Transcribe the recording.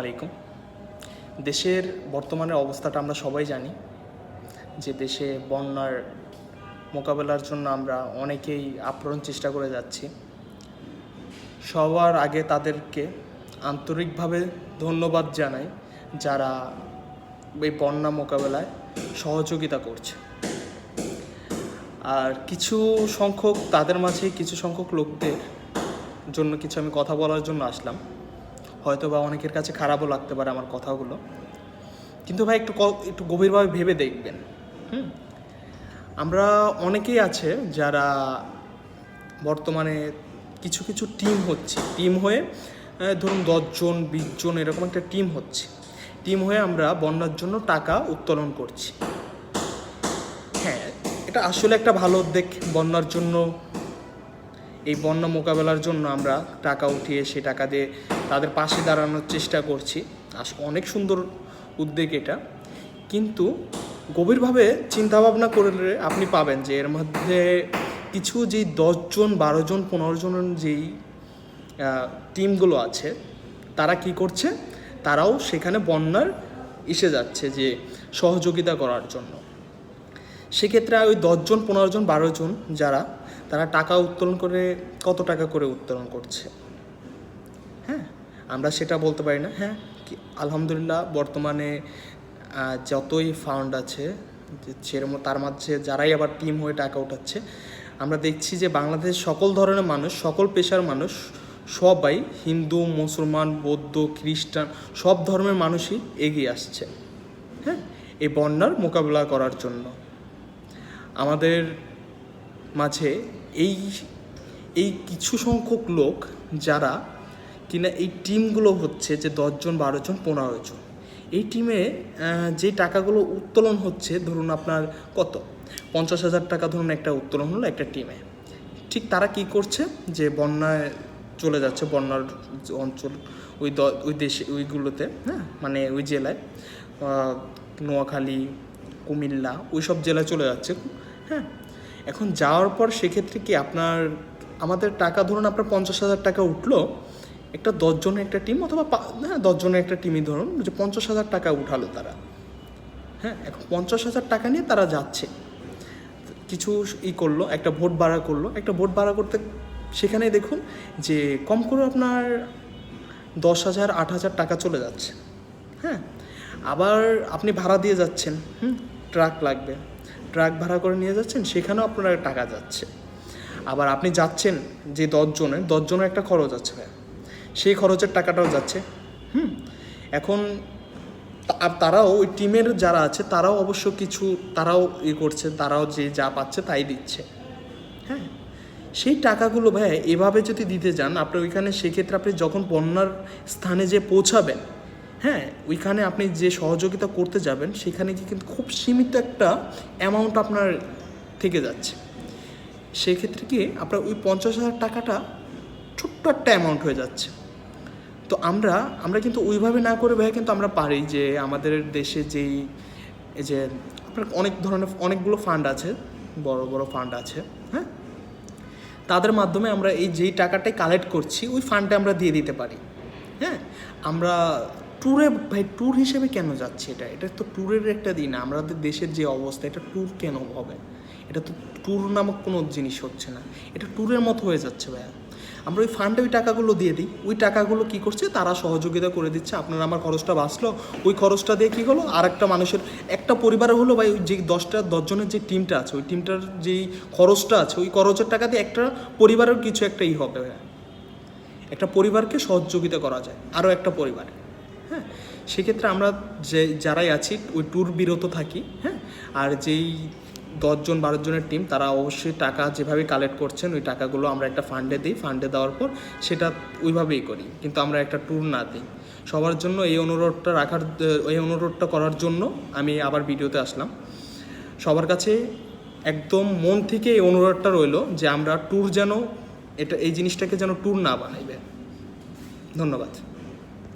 আলাইকুম। দেশের বর্তমানের অবস্থাটা আমরা সবাই জানি, যে দেশে বন্যার মোকাবেলার জন্য আমরা অনেকেই আপ্রাণ চেষ্টা করে যাচ্ছি। সবার আগে তাদেরকে আন্তরিকভাবে ধন্যবাদ জানাই যারা এই বন্যা মোকাবেলায় সহযোগিতা করছে। আর কিছু সংখ্যক, তাদের মাঝে কিছু সংখ্যক লোকদের জন্য কিছু আমি কথা বলার জন্য আসলাম। হয়তো বা অনেকের কাছে খারাপও লাগতে পারে আমার কথাগুলো। কিন্তু ভাই একটু একটু গভীরভাবে ভেবে দেখবেন। হুম? আমরা অনেকেই আছে যারা বর্তমানে কিছু কিছু টিম হচ্ছে। টিম হয়ে ধরুন দশজন, বিশজন এরকম একটা টিম হচ্ছে। টিম হয়ে আমরা বন্যার জন্য টাকা উত্তোলন করছি। হ্যাঁ এটা আসলে একটা ভালো উদ্যোগ বন্যার জন্য। এই বন্যা মোকাবেলার জন্য আমরা টাকা উঠিয়ে সে টাকা দিয়ে তাদের পাশে দাঁড়ানোর চেষ্টা করছি। অনেক সুন্দর উদ্যোগ এটা। কিন্তু গভীরভাবে চিন্তাভাবনা করলে আপনি পাবেন যে এর মধ্যে কিছু যেই দশজন বারো জন পনেরো জন যেই টিমগুলো আছে, তারা কি করছে? তারাও সেখানে বন্যার এসে যাচ্ছে যে সহযোগিতা করার জন্য। সেক্ষেত্রে ওই দশজন পনেরো জন বারো জন যারা, তারা টাকা উত্তোলন করে কত টাকা করে উত্তোলন করছে? আমরা সেটা বলতে পারি না। হ্যাঁ আলহামদুলিল্লাহ বর্তমানে যতই ফান্ড আছে, যে সেরকম তার মাঝে যারাই আবার টিম হয়ে টাকা উঠাচ্ছে, আমরা দেখছি যে বাংলাদেশ সকল ধরনের মানুষ, সকল পেশার মানুষ, সবাই হিন্দু, মুসলমান, বৌদ্ধ, খ্রিস্টান, সব ধর্মের মানুষই এগিয়ে আসছে। হ্যাঁ এই বন্যার মোকাবিলা করার জন্য। আমাদের মাঝে এই এই কিছু সংখ্যক লোক যারা কিনা এই টিমগুলো হচ্ছে যে দশজন বারো জন পনেরো জন এই টিমে যে টাকাগুলো উত্তোলন হচ্ছে, ধরুন আপনার কত? পঞ্চাশ হাজার টাকা ধরুন একটা উত্তোলন হলো একটা টিমে। ঠিক তারা কি করছে? যে বন্যায় চলে যাচ্ছে, বন্যার অঞ্চল ওই দ- ওই দেশে, ওইগুলোতে হ্যাঁ? মানে ওই জেলায়। নোয়াখালী, কুমিল্লা ওই সব জেলায় চলে যাচ্ছে হ্যাঁ? এখন যাওয়ার পর সেক্ষেত্রে কি আপনার, আমাদের টাকা ধরুন আপনার পঞ্চাশ হাজার টাকা উঠল একটা দশজনের একটা টিম অথবা হ্যাঁ দশজনের একটা টিমই ধরুন, যে পঞ্চাশ হাজার টাকা উঠালো তারা। হ্যাঁ এখন পঞ্চাশ হাজার টাকা নিয়ে তারা যাচ্ছে। কিছু ই করল, একটা ভোট ভাড়া করল। একটা ভোট ভাড়া করতে সেখানে দেখুন যে কম করে আপনার দশ হাজার, আট হাজার টাকা চলে যাচ্ছে। হ্যাঁ আবার আপনি ভাড়া দিয়ে যাচ্ছেন, হুম, ট্রাক লাগবে। ট্রাক ভাড়া করে নিয়ে যাচ্ছেন, সেখানেও আপনার টাকা যাচ্ছে। আবার আপনি যাচ্ছেন যে দশজনের দশজনের একটা খরচ আছে সেই খরচের টাকাটাও যাচ্ছে। হুম? এখন আর তারাও ওই টিমের যারা আছে, তারাও অবশ্য কিছু, তারাও ই করছে, তারাও যে যা পাচ্ছে তাই দিচ্ছে। হ্যাঁ? সেই টাকাগুলো ভাই, এভাবে যদি দিতে যান, আপনি ওইখানে সেক্ষেত্রে আপনি যখন বন্যার স্থানে যে পৌঁছাবেন হ্যাঁ? ওইখানে আপনি যে সহযোগিতা করতে যাবেন, সেখানে কি কিন্তু খুব সীমিত একটা অ্যামাউন্ট আপনার থেকে যাচ্ছে। সেক্ষেত্রে কি আপনার ওই পঞ্চাশ হাজার টাকাটা ছোট্ট একটা অ্যামাউন্ট হয়ে যাচ্ছে। তো আমরা আমরা কিন্তু ওইভাবে না করে ভাই কিন্তু আমরা পারি যে আমাদের দেশে যেই, এই যে আপনার অনেক ধরনের, অনেকগুলো ফান্ড আছে, বড় বড় ফান্ড আছে হ্যাঁ? তাদের মাধ্যমে আমরা এই যেই টাকাটাই কালেক্ট করছি, ওই ফান্ডে আমরা দিয়ে দিতে পারি হ্যাঁ? আমরা ট্যুরে ভাই ট্যুর হিসেবে কেন যাচ্ছি এটা? এটা তো ট্যুরের একটা দিন, আমাদের দেশের যে অবস্থা, এটা ট্যুর কেন হবে? এটা তো ট্যুর নামক কোনো জিনিস হচ্ছে না। এটা ট্যুরের মতো হয়ে যাচ্ছে ভাইয়া। আমরা ওই ফান্ডে ওই টাকাগুলো দিয়ে দিই। ওই টাকাগুলো কি করছে? তারা সহযোগিতা করে দিচ্ছে। আপনার আমার খরচটা বাঁচলো। ওই খরচটা দিয়ে কী হলো? আর একটা মানুষের, একটা পরিবারে হলো ভাই, ওই যে দশটা, দশজনের যে টিমটা আছে, ওই টিমটার যেই খরচটা আছে, ওই খরচের টাকা দিয়ে একটা পরিবারের কিছু একটা ই হবে একটা পরিবারকে সহযোগিতা করা যায়। আরও একটা পরিবার। হ্যাঁ? সেক্ষেত্রে আমরা যে, যারাই আছি, ওই ট্যুর বিরত থাকি। হ্যাঁ? আর যেই দশজন বারো জনের টিম তারা অবশ্যই টাকা যেভাবে কালেক্ট করছেন, ওই টাকাগুলো আমরা একটা ফান্ডে দিই। ফান্ডে দেওয়ার পর সেটা ওইভাবেই করি। কিন্তু আমরা একটা ট্যুর না দিই। সবার জন্য এই অনুরোধটা রাখার, এই অনুরোধটা করার জন্য আমি আবার ভিডিওতে আসলাম। সবার কাছে একদম মন থেকে এই অনুরোধটা রইল যে আমরা ট্যুর যেন এটা, এই জিনিসটাকে যেন ট্যুর না বানাইবে ধন্যবাদ।